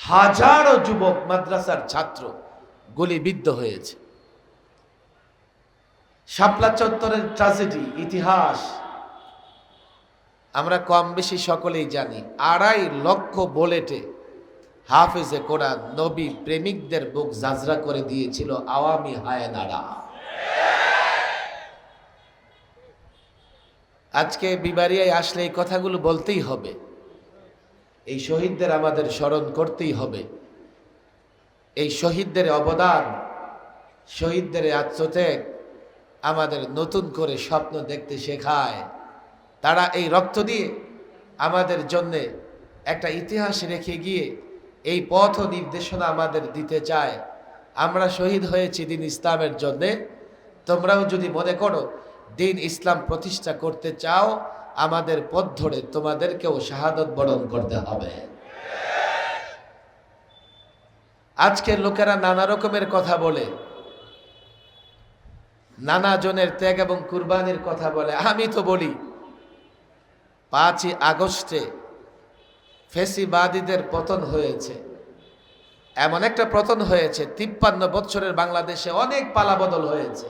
হাজারো যুবক মাদ্রাসার ছাত্র গুলিবিদ্ধ হয়েছে। শাপলা চত্বরের ট্রাজেডি ইতিহাস, আমরা কম বেশি সকলেই জানি, আড়াই লক্ষ বুলেটে হাফেজে কোরআন নবী প্রেমিকদের বুক জাজরা করে দিয়েছিল আওয়ামী হায়নারা। আজকে বিবারিয়ায় আসলে এই কথাগুলো বলতেই হবে। এই শহীদদের আমাদের স্মরণ করতেই হবে। এই শহীদদের অবদান, শহীদদের আত্মত্যাগ আমাদের নতুন করে স্বপ্ন দেখতে শেখায়। তারা এই রক্ত দিয়ে আমাদের জন্যে একটা ইতিহাস রেখে গিয়ে এই পথ নির্দেশনা আমাদের দিতে চায়। আমরা শহীদ হয়েছি দিন ইসলামের জন্যে। তোমরাও যদি মনে করো দিন ইসলাম প্রতিষ্ঠা করতে চাও আমাদের পথ ধরে তোমাদেরকেও শাহাদত বরণ করতে হবে। আজকে লোকেরা নানা রকমের কথা বলে। নানা জনের ত্যাগ এবং কুরবানির কথা বলে। আমি তো বলি, পাঁচই আগস্টে ফেসিবাদীদের পতন হয়েছে। এমন একটা পতন হয়েছে, তিপ্পান্ন বছরের বাংলাদেশে অনেক পালাবদল হয়েছে।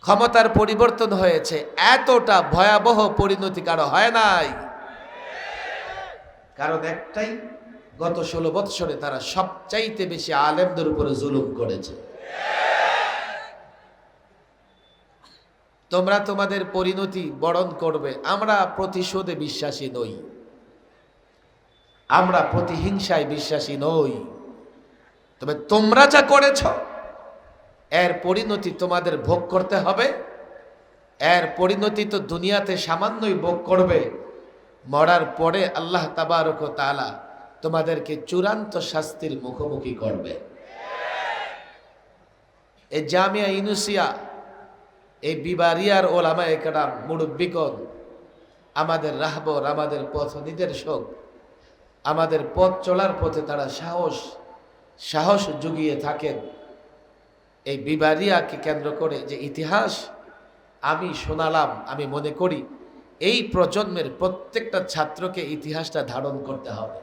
ক্ষমতার পরিবর্তন হয়েছে, এতটা ভয়াবহ পরিণতি কারও হয় নাই। কারণ একটাই, গত ষোলো বৎসরে তারা সবচাইতে বেশি আলেমদের উপরে জুলুম করেছে। তোমরা তোমাদের পরিণতি বরণ করবে, আমরা প্রতিশোধে বিশ্বাসী নই। আমরা প্রতিহিংসায় বিশ্বাসী নই। তবে তোমরা যা করেছ এর পরিণতি তোমাদের ভোগ করতে হবে। এর পরিণতি তো দুনিয়াতে সামান্যই ভোগ করবে। মরার পরে আল্লাহ তাবারক ও তাআলা তোমাদেরকে চূড়ান্ত শাস্তির মুখোমুখি করবে। এই জামিয়া ইনুসিয়া এই বিবারিয়ার ওলামা একরাম মুরব্বিকন আমাদের রাহবর, আমাদের পথ নির্দেশক, আমাদের পথ চলার পথে তারা সাহস সাহস জুগিয়ে থাকেন। এই বিবারিয়াকে কেন্দ্র করে যে ইতিহাস আমি শোনালাম, আমি মনে করি, এই প্রজন্মের প্রত্যেকটা ছাত্রকে ইতিহাসটা ধারণ করতে হবে।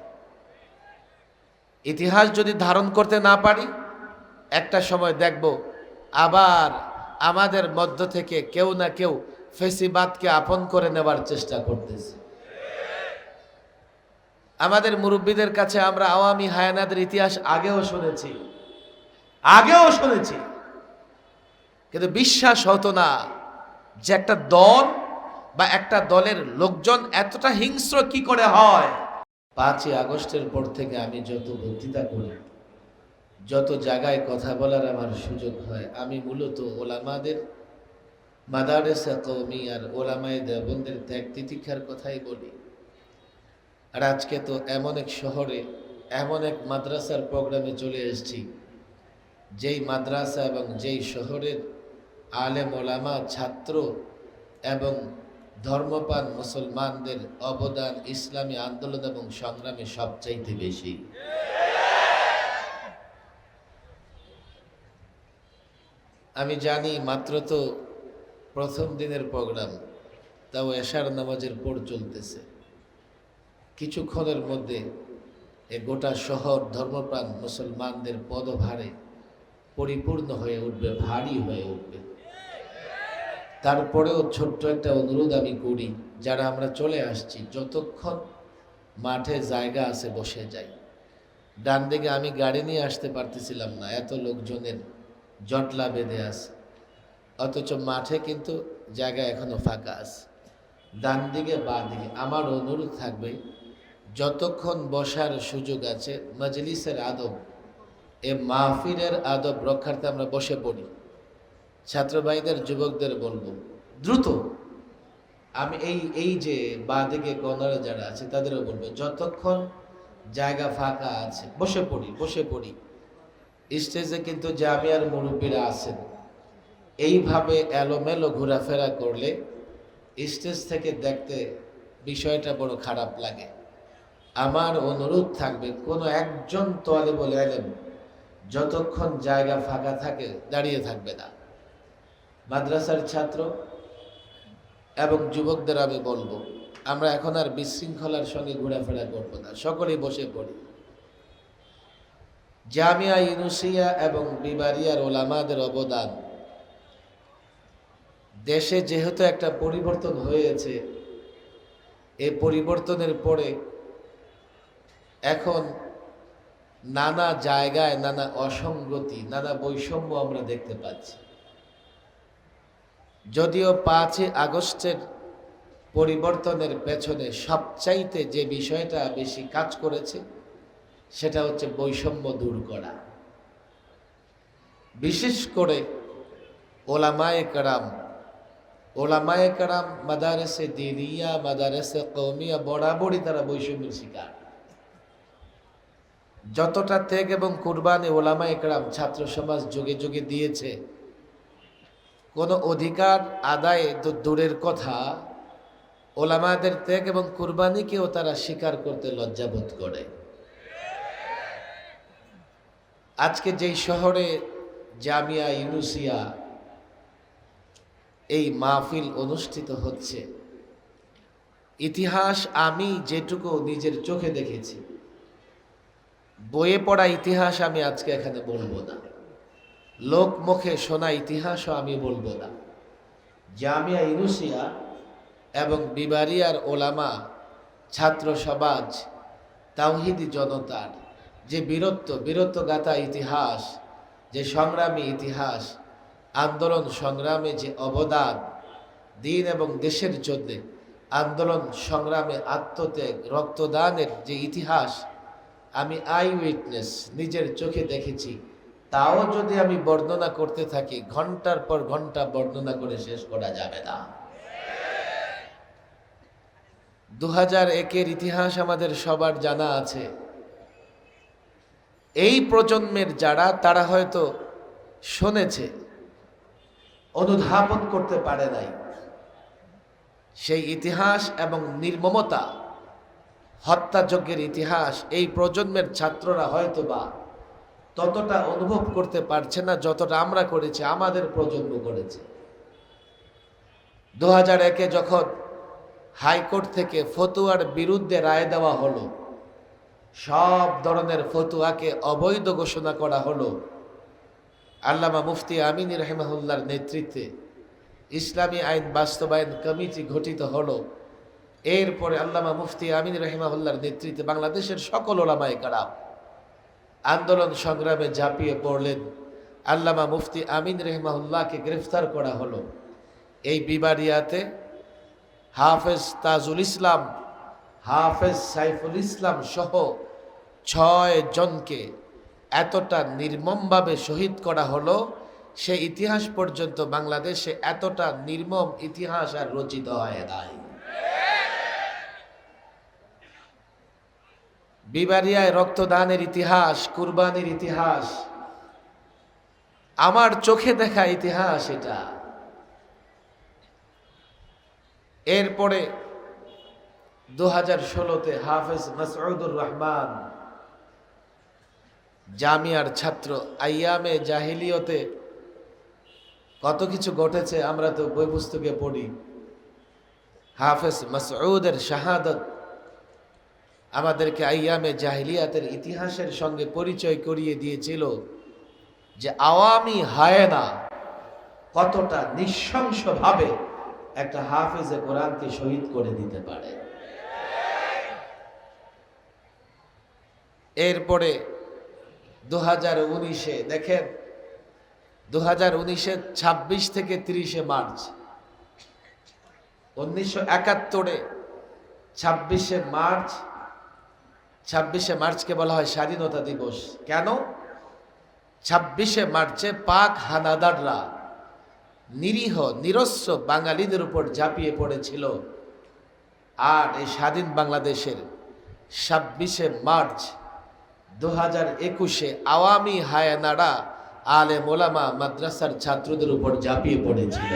ইতিহাস যদি ধারণ করতে না পারি, একটা সময় দেখব আবার আমাদের মধ্য থেকে কেউ না কেউ ফেসিবাদকে আপন করে নেবার চেষ্টা করতেছে। আমাদের মুরব্বীদের কাছে আমরা আওয়ামী হায়ানাদের ইতিহাস আগেও শুনেছি আগেও শুনেছি। কিন্তু বিশ্বাস হতো না যে একটা দল বা একটা দলের লোকজন এতটা হিংস্র কি করে হয়। পাঁচই আগস্টের পর থেকে আমি যত বক্তৃতা করি, যত জায়গায় কথা বলার আমার সুযোগ হয়, আমি মূলত ওলামাদের, মাদারেসা কৌমি আর ওলামায় দেবন্দের ত্যাগ তিতিক্ষার কথাই বলি। আর আজকে তো এমন এক শহরে, এমন এক মাদ্রাসার প্রোগ্রামে চলে এসেছি, যেই মাদ্রাসা এবং যেই শহরের আলেম ওলামা, ছাত্র এবং ধর্মপান মুসলমানদের অবদান ইসলামী আন্দোলন এবং সংগ্রামে সবচাইতে বেশি। আমি জানি মাত্র তো প্রথম দিনের প্রোগ্রাম, তাও এশার নামাজের পর চলতেছে। কিছুক্ষণের মধ্যে এ গোটা শহর ধর্মপ্রাণ মুসলমানদের পদভারে পরিপূর্ণ হয়ে উঠবে, ভারী হয়ে উঠবে। তারপরেও ছোট্ট একটা অনুরোধ আমি করি, যারা আমরা চলে আসছি, যতক্ষণ মাঠে জায়গা আছে বসে যাই। ডান দিকে আমি গাড়ি নিয়ে আসতে পারতেছিলাম না, এত লোকজনের জটলা বেঁধে আছে। অথচ মাঠে কিন্তু জায়গা এখনও ফাঁকা আছে। ডান দিকে, বা দিকে, আমার অনুরোধ থাকবে, যতক্ষণ বসার সুযোগ আছে, মজলিসের আদব, এ মাহফিরের আদব রক্ষার্থে আমরা বসে পড়ি। ছাত্র ভাইদের যুবকদের বলব, দ্রুত। আমি এই এই যে বা দিকে কর্নারে যারা আছে তাদেরও বলব, যতক্ষণ জায়গা ফাঁকা আছে, বসে পড়ি বসে পড়ি। স্টেজে কিন্তু জামিয়ার মুরব্বীরা আছেন। এইভাবে এলোমেলো ঘোরাফেরা করলে স্টেজ থেকে দেখতে বিষয়টা বড় খারাপ লাগে। আমার অনুরোধ থাকবে, কোনো একজন তোয়ালে বলে এলেন, যতক্ষণ জায়গা ফাঁকা থাকে, দাঁড়িয়ে থাকবে না। মাদ্রাসার ছাত্র এবং যুবকদের আমি বলব, আমরা এখন আর বিশৃঙ্খলার সঙ্গে ঘোরাফেরা করব না, সকলেই বসে পড়ি। জামিয়া ইউনুসিয়া এবং বিবারিয়ার ওলামাদের অবদান, দেশে যেহেতু একটা পরিবর্তন হয়েছে, এ পরিবর্তনের পরে এখন নানা জায়গায় নানা অসঙ্গতি নানা বৈষম্য আমরা দেখতে পাচ্ছি। যদিও পাঁচই আগস্টের পরিবর্তনের পেছনে সবচাইতে যে বিষয়টা বেশি কাজ করেছে, সেটা হচ্ছে বৈষম্য দূর করা। বিশেষ করে ওলামায়ে কারাম ওলামায়ে কারাম মাদারেসে দিনিয়া, মাদারেসে কৌমিয়া বরাবরই তারা বৈষম্যের শিকার। যতটা ত্যাগ এবং কুরবানি ওলামা একরাম ছাত্র সমাজ যুগে যুগে দিয়েছে কোনো অধিকার আদায় তো দূরের কথা, ওলামাদের ত্যাগ এবং কুরবানিকেও তারা স্বীকার করতে লজ্জাবোধ করে। আজকে যেই শহরে জামিয়া ইউনুসিয়া এই মাহফিল অনুষ্ঠিত হচ্ছে, ইতিহাস আমি যেটুকু নিজের চোখে দেখেছি, বইয়ে পড়া ইতিহাস আমি আজকে এখানে বলব না। লোক মুখে শোনা ইতিহাসও আমি বলব না। জামিয়া ইউনুসিয়া এবং বিবারিয়ার ওলামা ছাত্র সমাজ, তাওহিদি জনতার যে বীরত্ব বীরত্ব গাথা ইতিহাস, যে সংগ্রামী ইতিহাস, আন্দোলন সংগ্রামে যে অবদান, দিন এবং দেশের জন্যে আন্দোলন সংগ্রামে আত্মত্যাগ, রক্তদানের যে ইতিহাস, আমি আই উইটনেস, নিজের চোখে দেখেছি। তাও যদি আমি বর্ণনা করতে থাকি, ঘণ্টার পর ঘণ্টা বর্ণনা করে শেষ করা যাবে না। দু হাজার একের ইতিহাস আমাদের সবার জানা আছে। এই প্রজন্মের যারা, তারা হয়তো শুনেছে, অনুধাবন করতে পারে নাই। সেই ইতিহাস এবং নির্মমতা, হত্যাযজ্ঞের ইতিহাস, এই প্রজন্মের ছাত্ররা হয়তো বা ততটা অনুভব করতে পারছে না যতটা আমরা করেছি, আমাদের প্রজন্ম করেছে। দু হাজার একে যখন হাইকোর্ট থেকে ফতুয়ার বিরুদ্ধে রায় দেওয়া হলো, সব ধরনের ফতুয়াকে অবৈধ ঘোষণা করা হলো, আল্লামা মুফতি আমিন রহমাহুল্লার নেতৃত্বে ইসলামী আইন বাস্তবায়ন কমিটি গঠিত হলো। এরপরে আল্লামা মুফতি আমিন রহিমাহুল্লার নেতৃত্বে বাংলাদেশের সকল ওলামায় কারাম আন্দোলন সংগ্রামে ঝাঁপিয়ে পড়লেন। আল্লামা মুফতি আমিন রহিমাহুল্লাহকে গ্রেফতার করা হলো। এই বিবারিয়াতে হাফেজ তাজুল ইসলাম, হাফেজ সাইফুল ইসলাম সহ ছয় জনকে এতটা নির্মমভাবে শহীদ করা হলো, সে ইতিহাস পর্যন্ত বাংলাদেশে এতটা নির্মম ইতিহাস আর রচিত হয় নাই। বিবারিয়ায় রক্তদানের ইতিহাস, কুরবানির ইতিহাস। আমার চোখে দেখা ইতিহাস এটা। এরপরে দু হাজার ষোলোতে হাফেজ মাসউদুর রহমান, জামিয়ার ছাত্র, আইয়ামে জাহিলিয়তে কত কিছু ঘটেছে আমরা তো বই পুস্তকে পড়ি। হাফেজ মাসউদের শাহাদত আমাদেরকে আইয়ামে জাহিলিয়াতের ইতিহাসের সঙ্গে পরিচয় করিয়ে দিয়েছিল যে আওয়ামী হায়না কতটা নৃশংসভাবে একটা হাফেজে কোরআনকে শহীদ করে দিতে পারে। এরপরে দু হাজার উনিশে, দেখেন দু হাজার উনিশে ছাব্বিশ থেকে তিরিশে মার্চ, উনিশশো একাত্তরে, ছাব্বিশে মার্চ ছাব্বিশে মার্চকে বলা হয় স্বাধীনতা দিবস। কেন? ছাব্বিশে মার্চে পাক হানাদাররা নিরীহ নিরস্ব বাঙালিদের উপর ঝাঁপিয়ে পড়েছিল। আর এই স্বাধীন বাংলাদেশের ছাব্বিশে মার্চ দু হাজার একুশে আওয়ামী হায়ানারা আলে মোলামা মাদ্রাসার ছাত্রদের উপর ঝাঁপিয়ে পড়েছিল।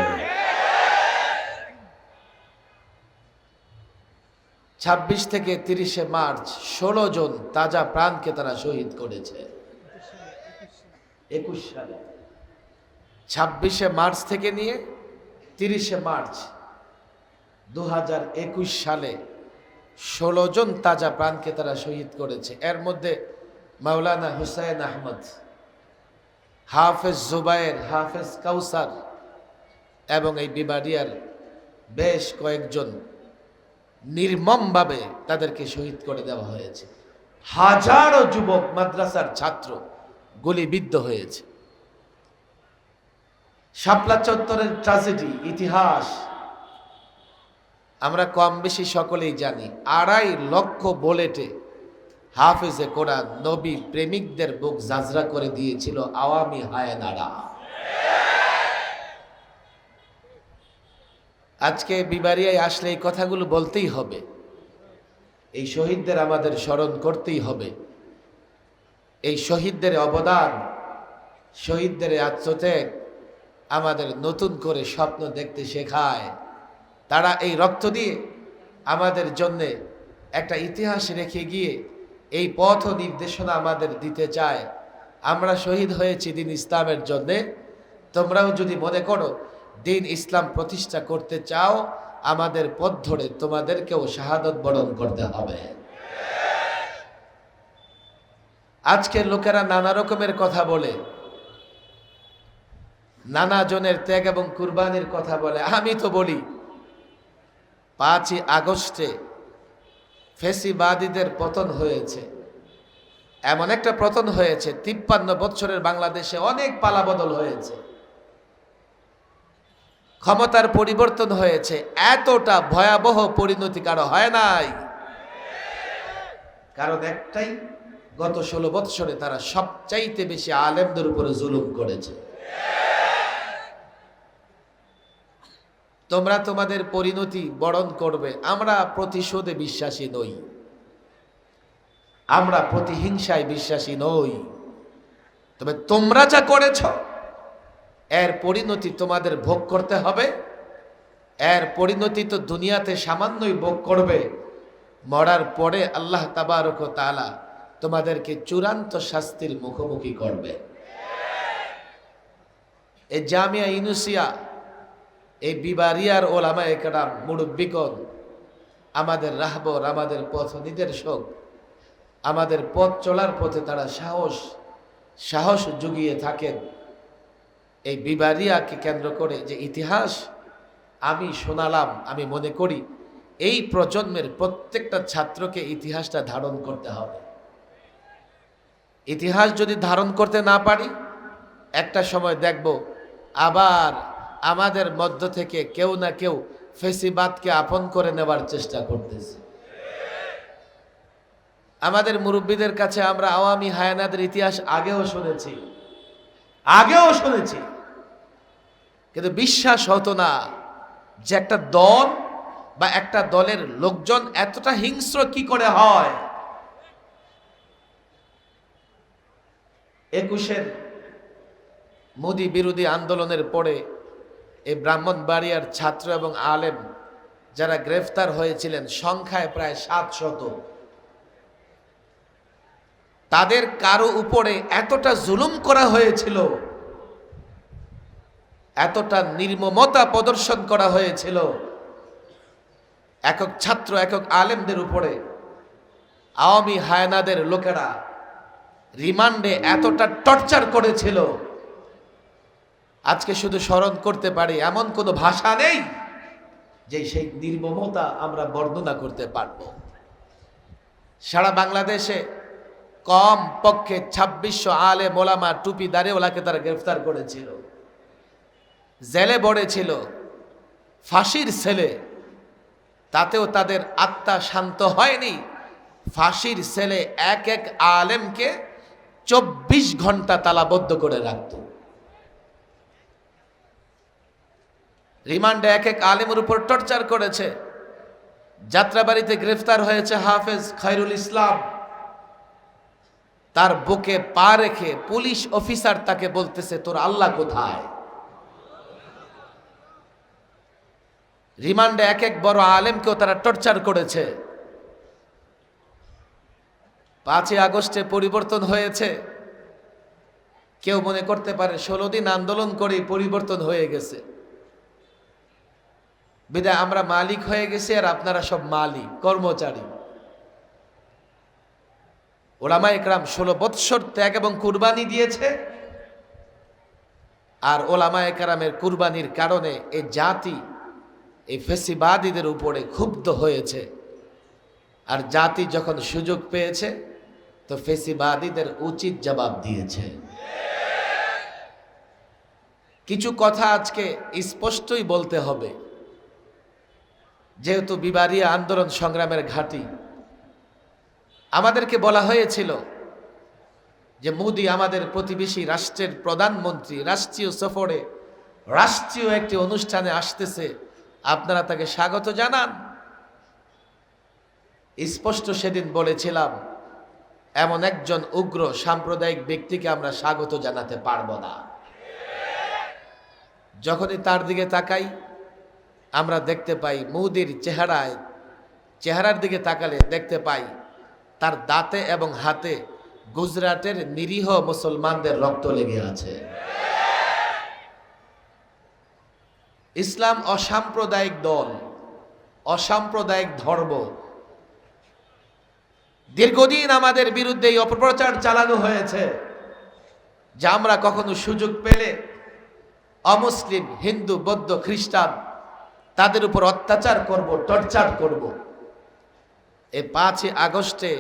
ছাব্বিশ থেকে তিরিশে মার্চ ষোলো জন তাজা প্রাণকে তারা শহীদ করেছে। একুশ সালে। ছাব্বিশে মার্চ থেকে নিয়ে তিরিশে মার্চ দু হাজার একুশ সালে ষোলো জন তাজা প্রাণকে তারা শহীদ করেছে। এর মধ্যে মাওলানা হুসাইন আহমদ, হাফেজ জুবায়ের, হাফেজ কাউসার এবং এই বিবারিয়ার বেশ কয়েকজন নির্মমভাবে তাদেরকে শহীদ করে দেওয়া হয়েছে। হাজারো যুবক, মাদ্রাসার ছাত্র গুলিবিদ্ধ হয়েছে। শাপলা চত্বরের ট্রাজেডি ইতিহাস, আমরা কম বেশি সকলেই জানি, আড়াই লক্ষ বুলেটে হাফেজে কোরআন নবী প্রেমিকদের বুক জাজরা করে দিয়েছিল আওয়ামী হায়নারা আজকে বিবারিয়ায় আসলে এই কথাগুলো বলতেই হবে। এই শহীদদের আমাদের স্মরণ করতেই হবে। এই শহীদদের অবদান, শহীদদের আত্মত্যাগ আমাদের নতুন করে স্বপ্ন দেখতে শেখায়। তারা এই রক্ত দিয়ে আমাদের জন্যে একটা ইতিহাস রেখে গিয়ে এই পথ নির্দেশনা আমাদের দিতে চায়। আমরা শহীদ হয়েছি দিন ইসলামের জন্যে। তোমরাও যদি মনে করো দিন ইসলাম প্রতিষ্ঠা করতে চাও, আমাদের পথ ধরে তোমাদেরকেও শাহাদত বরণ করতে হবে। আজকের লোকেরা নানা রকমের কথা বলে। নানা জনের ত্যাগ এবং কুরবানির কথা বলে। আমি তো বলি, পাঁচই আগস্টে ফেসিবাদীদের পতন হয়েছে। এমন একটা পতন হয়েছে, তিপ্পান্ন বছরের বাংলাদেশে অনেক পালাবদল হয়েছে। ক্ষমতার পরিবর্তন হয়েছে, এতটা ভয়াবহ পরিণতি কারও হয় নাই। কারণ একটাই, গত ষোলো বৎসরে তারা সবচাইতে বেশি আলেমদের উপরে জুলুম করেছে। তোমরা তোমাদের পরিণতি বরণ করবে, আমরা প্রতিশোধে বিশ্বাসী নই। আমরা প্রতিহিংসায় বিশ্বাসী নই। তবে তোমরা যা করেছ এর পরিণতি তোমাদের ভোগ করতে হবে। এর পরিণতি তো দুনিয়াতে সামান্যই ভোগ করবে। মরার পরে আল্লাহ তাবারক ও তাআলা তোমাদেরকে চূড়ান্ত শাস্তির মুখোমুখি করবে। এই জামিয়া ইনুসিয়া এই বিবারিয়ার ওলামা একরাম মুরব্বিকন আমাদের রাহবর, আমাদের পথ নির্দেশক, আমাদের পথ চলার পথে তারা সাহস সাহস জুগিয়ে থাকেন। এই বিবারিয়াকে কেন্দ্র করে যে ইতিহাস আমি শোনালাম, আমি মনে করি, এই প্রজন্মের প্রত্যেকটা ছাত্রকে ইতিহাসটা ধারণ করতে হবে। ইতিহাস যদি ধারণ করতে না পারি, একটা সময় দেখব আবার আমাদের মধ্য থেকে কেউ না কেউ ফেসিবাদকে আপন করে নেবার চেষ্টা করতেছে। আমাদের মুরব্বীদের কাছে আমরা আওয়ামী হায়ানাদের ইতিহাস আগেও শুনেছি আগেও শুনেছি। কিন্তু বিশ্বাস হতো না যে একটা দল বা একটা দলের লোকজন এতটা হিংস্র কি করে হয়। একুশের মোদি বিরোধী আন্দোলনের পরে এই ব্রাহ্মণবাড়িয়ার ছাত্র এবং আলেম যারা গ্রেফতার হয়েছিলেন, সংখ্যায় প্রায় সাত শত তাদের কারও উপরে এতটা জুলুম করা হয়েছিল এতটা নির্মমতা প্রদর্শন করা হয়েছিল। একক ছাত্র, একক আলেমদের উপরে, আওয়ামী হায়নাদের লোকেরা রিমান্ডে এতটা টর্চার করেছিল। আজকে শুধু স্মরণ করতে পারি, এমন কোনো ভাষা নেই যে সেই নির্মমতা আমরা বর্ণনা করতে পারব। সারা বাংলাদেশে কম পক্ষে ছাব্বিশশো আলে মোলামা টুপি দাঁড়িয়েওয়ালাকে তারা গ্রেফতার করেছিল। জেলে বড়ে ছিল, ফাঁসির ছেলে। তাতেও তাদের আত্মা শান্ত হয়নি। ফাঁসির ছেলে এক এক আলেমকে চব্বিশ ঘণ্টা তালাবদ্ধ করে রাখত। রিমান্ডে এক এক আলেমের উপর টর্চার করেছে। যাত্রাবাড়িতে গ্রেফতার হয়েছে হাফেজ খৈরুল ইসলাম। তার বুকে পা রেখে পুলিশ অফিসার তাকে বলতেছে, তোর আল্লাহ কোথায়? রিমান্ডে এক এক বড় আলেমকেও তারা টর্চার করেছে। পাঁচই আগস্টে পরিবর্তন হয়েছে। কেউ মনে করতে পারে ষোলো দিন আন্দোলন করেই পরিবর্তন হয়ে গেছে। বিদায়, আমরা মালিক হয়ে গেছি আর আপনারা সব মালিক, কর্মচারী। ওলামা একরাম ষোলো বৎসর ত্যাগ এবং কুরবানি দিয়েছে। আর ওলামা একরামের কুরবানির কারণে এই জাতি এই ফেসিবাদীদের উপরে ক্ষুব্ধ হয়েছে। আর জাতি যখন সুযোগ পেয়েছে, তো ফেসিবাদীদের উচিত জবাব দিয়েছে। কিছু কথা আজকে স্পষ্টই বলতে হবে। যেহেতু বিবাদী আন্দোলন সংগ্রামের ঘাঁটি, আমাদেরকে বলা হয়েছিল যে মোদি আমাদের প্রতিবেশী রাষ্ট্রের প্রধানমন্ত্রী, রাষ্ট্রীয় সফরে, রাষ্ট্রীয় একটি অনুষ্ঠানে আসতেছে। আপনারা তাকে স্বাগত জানান। স্পষ্ট সেদিন বলেছিলাম, এমন একজন উগ্র সাম্প্রদায়িক ব্যক্তিকে আমরা স্বাগত জানাতে পারব না। যখনই তার দিকে তাকাই, আমরা দেখতে পাই মৌদির চেহারায়, চেহারার দিকে তাকালে দেখতে পাই তার দাঁতে এবং হাতে গুজরাটের নিরীহ মুসলমানদের রক্ত লেগে আছে। ইসলাম অসাম্প্রদায়িক দল, অসাম্প্রদায়িক ধর্ম। দীর্ঘদিন আমাদের বিরুদ্ধে এই অপপ্রচার চালানো হয়েছে, যা আমরা কখনো সুযোগ পেলে অমুসলিম, হিন্দু, বৌদ্ধ, খ্রিস্টান তাদের উপর অত্যাচার করব, টর্চার করব। এই পাঁচই আগস্টে